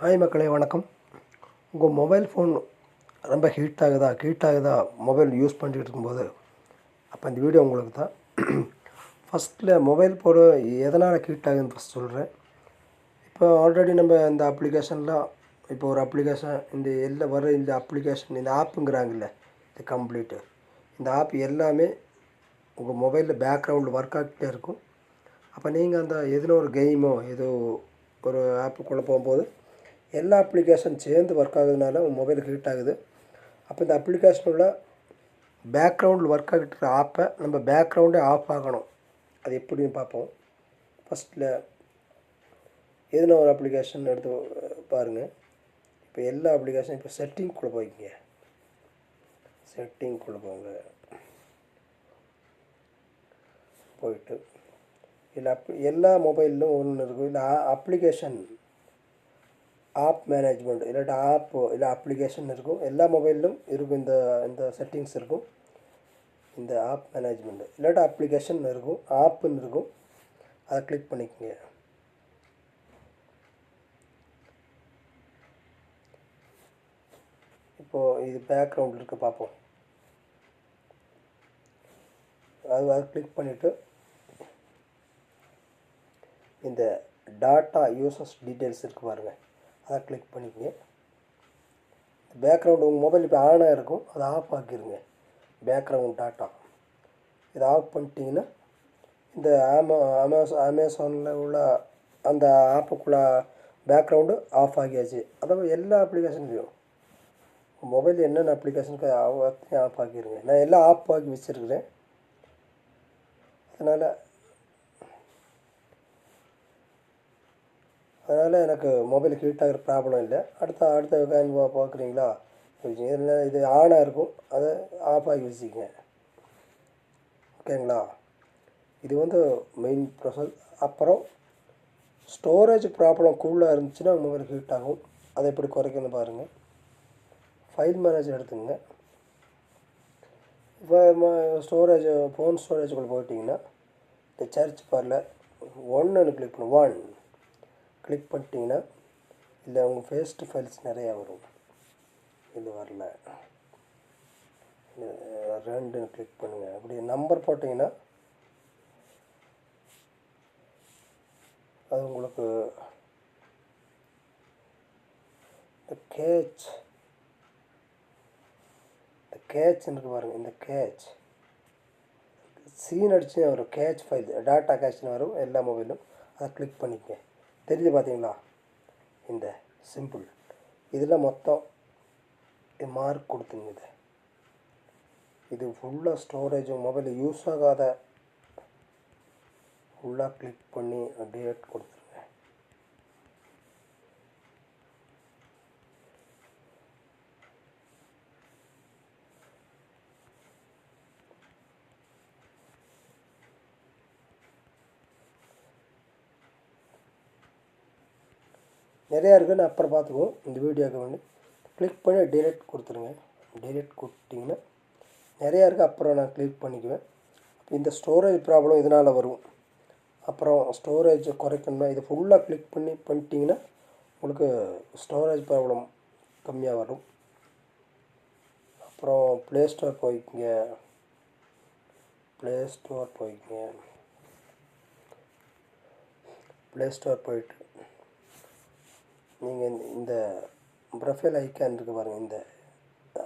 Hi மக்களே வணக்கம். உங்கள் மொபைல் ஃபோன் ரொம்ப ஹீட் ஆகுதா ஹீட் ஆகுதா? மொபைல் யூஸ் பண்ணிட்டு இருக்கும்போது. அப்போ இந்த வீடியோ உங்களுக்கு தான். ஃபஸ்ட்டில் மொபைல் போட எதனால் ஹீட் ஆகுதுன்னு ஃபஸ்ட் சொல்கிறேன். இப்போ ஆல்ரெடி நம்ம இந்த அப்ளிகேஷன்லாம் இப்போ ஒரு அப்ளிகேஷன் இந்த எல்லாம் வர இந்த அப்ளிகேஷன் இந்த ஆப்புங்கிறாங்கல்ல இந்த கம்ப்ளீட்டு இந்த ஆப் எல்லாமே உங்கள் மொபைலில் பேக்ரவுண்டில் ஒர்க் ஆகிட்டே இருக்கும். அப்போ நீங்கள் அந்த எதுனா ஒரு கேமோ ஏதோ ஒரு ஆப்புக்குள்ளே போகும்போது எல்லா அப்ளிகேஷன் சேர்ந்து ஒர்க் ஆகுதுனால உங்கள் மொபைல் ஹீட் ஆகுது. அப்போ இந்த அப்ளிகேஷனோட பேக்ரவுண்டில் ஒர்க் ஆகிட்டு இருக்கிற ஆப்பை நம்ம பேக்ரவுண்டே ஆஃப் ஆகணும். அது எப்படின்னு பார்ப்போம். ஃபஸ்ட்டில் எதுனா ஒரு அப்ளிகேஷன் எடுத்து பாருங்கள் இப்போ எல்லா அப்ளிகேஷனும் இப்போ செட்டிங்குள்ளே போய்க்கிங்க. செட்டிங்குள்ளே போங்க. போயிட்டு இல்லை அப் எல்லா மொபைல்லும் ஒன்று இருக்கும். இல்லை அப்ளிகேஷன் ஆப் மேனேஜ்மெண்ட் இல்லாட்டா ஆப்பு இல்லை அப்ளிகேஷன் இருக்கும் எல்லா மொபைல்லும் இருக்கும் இந்த இந்த செட்டிங்ஸ் இருக்கும் இந்த ஆப் மேனேஜ்மெண்ட் இல்லாட்டா அப்ளிகேஷன் இருக்கும் ஆப்புன்னு இருக்கும் அதை கிளிக் பண்ணிக்கோங்க இப்போது இது பேக்ரவுண்டில் இருக்குது பார்ப்போம் அது அதை கிளிக் பண்ணிவிட்டு இந்த டாட்டா யூசர்ஸ் டீட்டெயில்ஸ் இருக்குது பாருங்கள் அதை கிளிக் பண்ணிக்கங்க. பேக்ரவுண்ட் உங்கள் மொபைல் இப்போ ஆனாக இருக்கும் அதை ஆஃப் ஆக்கிடுங்க பேக்ரவுண்ட் டாட்டா இதை ஆஃப் பண்ணிட்டீங்கன்னா இந்த ஆமா அமேசான் அமேசானில் உள்ள அந்த ஆப்புக்குள்ளே பேக்ரவுண்டு ஆஃப் ஆகியாச்சு. அதாவது எல்லா அப்ளிகேஷன்லையும் மொபைல் என்னென்ன அப்ளிகேஷனுக்கு அத்தனையும் ஆஃப் ஆக்கிடுங்க நான் எல்லாம் ஆஃப் ஆக்கி வச்சுருக்கிறேன். அதனால் அதனால் எனக்கு மொபைல் ஹீட் ஆகிற ப்ராப்ளம் இல்லை. அடுத்த அடுத்த வேன் பார்க்குறீங்களா இது ஆனாக இருக்கும். அதை ஆஃப் ஆகி வச்சுக்கங்க ஓகேங்களா இது வந்து மெயின் ப்ரொசஸ் அப்புறம் ஸ்டோரேஜ் ப்ராப்ளம் கூலாக இருந்துச்சுன்னா மொபைல் ஹீட் ஆகும். அதை எப்படி குறைக்கணும் பாருங்கள் ஃபைல் மேனேஜர் எடுத்துங்க இப்போ ஸ்டோரேஜ் ஃபோன் ஸ்டோரேஜுக்குள்ளே போயிட்டிங்கன்னா இந்த சர்ச் பாரில் ஒன்னு கிளிக் பண்ணு. ஒன் கிளிக் பண்ணிட்டீங்கன்னா இல்லை உங்கள் ஃபேஸ்ட்டு ஃபைல்ஸ் நிறையா வரும். இது வரல. ரெண்டுன்னு கிளிக் பண்ணுங்கள் அப்படி நம்பர் போட்டிங்கன்னா அது உங்களுக்கு இந்த கேட்ச் இந்த கேட்ச் இருக்கு பாருங்கள் இந்த கேட்ச் சீன் அடிச்சு வரும் கேட்ச் ஃபைல் டாட்டா கேட்ச்னு வரும் எல்லா மொபைலும் அதை கிளிக் பண்ணிக்க தெரியுது பார்த்தீங்களா? இந்த சிம்பிள் இதில் மொத்தம் மார்க் கொடுத்துங்க இது இது ஃபுல்லாக ஸ்டோரேஜ் மொபைல் யூஸ் ஆகாத ஃபுல்லாக கிளிக் பண்ணி டேட் கொடுத்துருங்க நிறையா இருக்குது நான் அப்புறம் பார்த்துக்குவோம். இந்த வீடியோக்கு வந்து கிளிக் பண்ணி டிலீட் கொடுத்துருங்க. டிலீட் கொடுத்தீங்கன்னா நிறையா இருக்குது அப்புறம் நான் கிளிக் பண்ணிக்குவேன். இந்த ஸ்டோரேஜ் ப்ராப்ளம் இதனால் வரும். அப்புறம் ஸ்டோரேஜ் குறைக்கணும்னா இதை ஃபுல்லாக கிளிக் பண்ணி பண்ணிட்டீங்கன்னா உங்களுக்கு ஸ்டோரேஜ் ப்ராப்ளம் கம்மியாக வரும். அப்புறம் ப்ளே ஸ்டோர் போய்க்குங்க. ப்ளே ஸ்டோர் போய்க்குங்க. ப்ளே ஸ்டோர் போயிட்டு நீங்கள் இந்த ப்ரொஃபைல் ஐக்கான் இருக்குது பாருங்கள் இந்த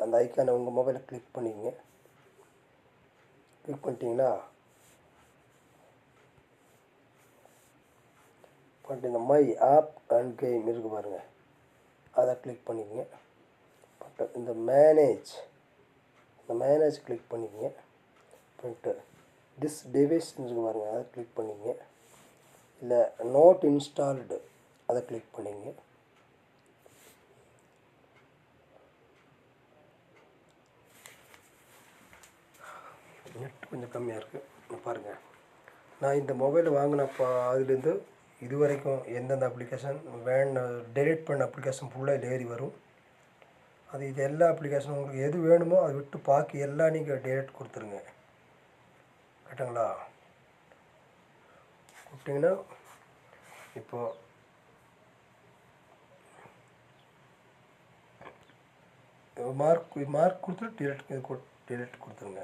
அந்த ஐக்கானை உங்கள் மொபைலில் கிளிக் பண்ணிக்கங்க. கிளிக் பண்ணிட்டீங்களா பட் இந்த மை ஆப் அண்ட் கேம் இருக்குது பாருங்கள் அதை கிளிக் பண்ணிக்கங்க. பட் இந்த மேனேஜ் இந்த மேனேஜ் கிளிக் பண்ணிக்கங்க. பண்ணிட்டு திஸ் டிவைஸ் இருக்குது பாருங்கள் அதை கிளிக் பண்ணிக்கங்க. இல்லை நோட் இன்ஸ்டால்டு அதை கிளிக் பண்ணிங்க நெட் கொஞ்சம் கம்மியாக இருக்குது பாருங்கள் நான் இந்த மொபைல் வாங்கினப்போ அதுலேருந்து இது வரைக்கும் எந்தெந்த அப்ளிகேஷன் வேன் டெலிட் பண்ண அப்ளிகேஷன் ஃபுல்லாக இதில் ஏறி வரும். அது இது எல்லா அப்ளிகேஷனும் உங்களுக்கு எது வேணுமோ அதை விட்டு பாக்கி எல்லாம் நீங்கள் டெலிட் கொடுத்துருங்க. கரெக்டுங்களா? கொடுத்தீங்கன்னா இப்போது மார்க் மார்க் கொடுத்துட்டு டிலெட் இது கொடு டிலெட் கொடுத்துருங்க.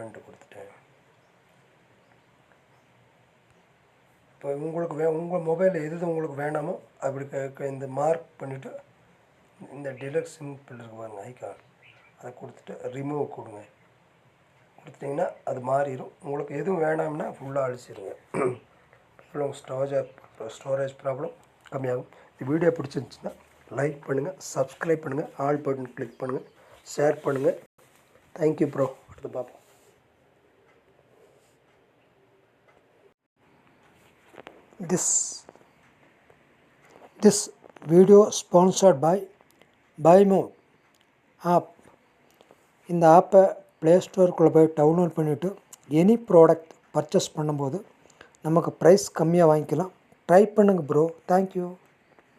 ரெண்டு கொடுத்துட்டேன். இப்போ உங்களுக்கு வே உங்கள் மொபைலில் எது எது உங்களுக்கு வேணாமோ அப்படி இந்த மார்க் பண்ணிவிட்டு இந்த டிலக்ஸ் சிம்பிள் இருக்கு பாருங்க ஐக்கான் அதை கொடுத்துட்டு ரிமூவ் கொடுங்க. கொடுத்துட்டிங்கன்னா அது மாறிடும். உங்களுக்கு எதுவும் வேணாம்னா ஃபுல்லாக அழிச்சிடுங்க உங்கள் ஸ்டோரேஜ் ஸ்டோரேஜ் ப்ராப்ளம் கம்மியாகும். இந்த வீடியோ பிடிச்சிருந்துச்சுன்னா லைக் பண்ணுங்கள் சப்ஸ்கிரைப் பண்ணுங்கள் ஆல் பட்டன் கிளிக் பண்ணுங்கள் ஷேர் பண்ணுங்கள் தேங்க்யூ ப்ரோ அடுத்து பார்ப்போம். This this video sponsored by பைமோ ஆப் இந்த ஆப்பை ப்ளே ஸ்டோருக்குள்ளே போய் டவுன்லோட் பண்ணிவிட்டு எனி ப்ராடக்ட் பர்ச்சேஸ் பண்ணும்போது நமக்கு ப்ரைஸ் கம்மியாக வாங்கிக்கலாம். ட்ரை பண்ணுங்கள் ப்ரோ தேங்க்யூ